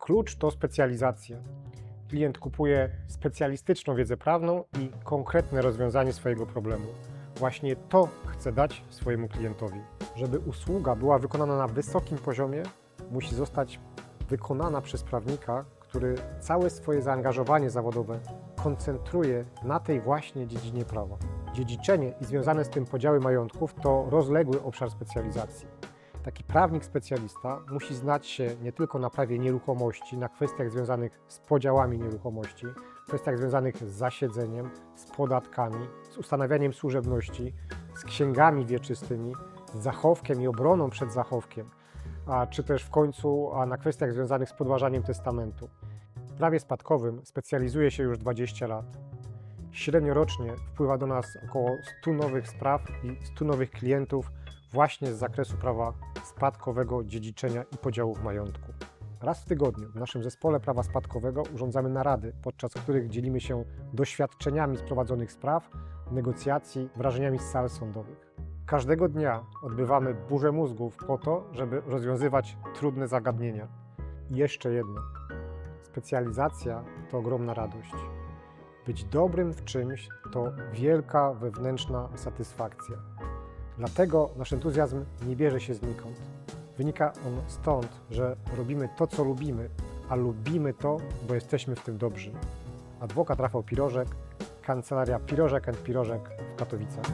Klucz to specjalizacja. Klient kupuje specjalistyczną wiedzę prawną i konkretne rozwiązanie swojego problemu. Właśnie to chce dać swojemu klientowi. Żeby usługa była wykonana na wysokim poziomie, musi zostać wykonana przez prawnika, który całe swoje zaangażowanie zawodowe koncentruje na tej właśnie dziedzinie prawa. Dziedziczenie i związane z tym podziały majątków to rozległy obszar specjalizacji. Taki prawnik specjalista musi znać się nie tylko na prawie nieruchomości, na kwestiach związanych z podziałami nieruchomości, kwestiach związanych z zasiedzeniem, z podatkami, z ustanawianiem służebności, z księgami wieczystymi, z zachowkiem i obroną przed zachowkiem, a czy też w końcu a na kwestiach związanych z podważaniem testamentu. W prawie spadkowym specjalizuje się już 20 lat. Średnio rocznie wpływa do nas około 100 nowych spraw i 100 nowych klientów właśnie z zakresu prawa spadkowego, dziedziczenia i podziałów majątku. Raz w tygodniu w naszym zespole prawa spadkowego urządzamy narady, podczas których dzielimy się doświadczeniami z prowadzonych spraw, negocjacji, wrażeniami z sal sądowych. Każdego dnia odbywamy burzę mózgów po to, żeby rozwiązywać trudne zagadnienia. I jeszcze jedno. Specjalizacja to ogromna radość. Być dobrym w czymś to wielka wewnętrzna satysfakcja. Dlatego nasz entuzjazm nie bierze się znikąd. Wynika on stąd, że robimy to, co lubimy, a lubimy to, bo jesteśmy w tym dobrzy. Adwokat Rafał Pirożek, kancelaria Pirożek Pirożek w Katowicach.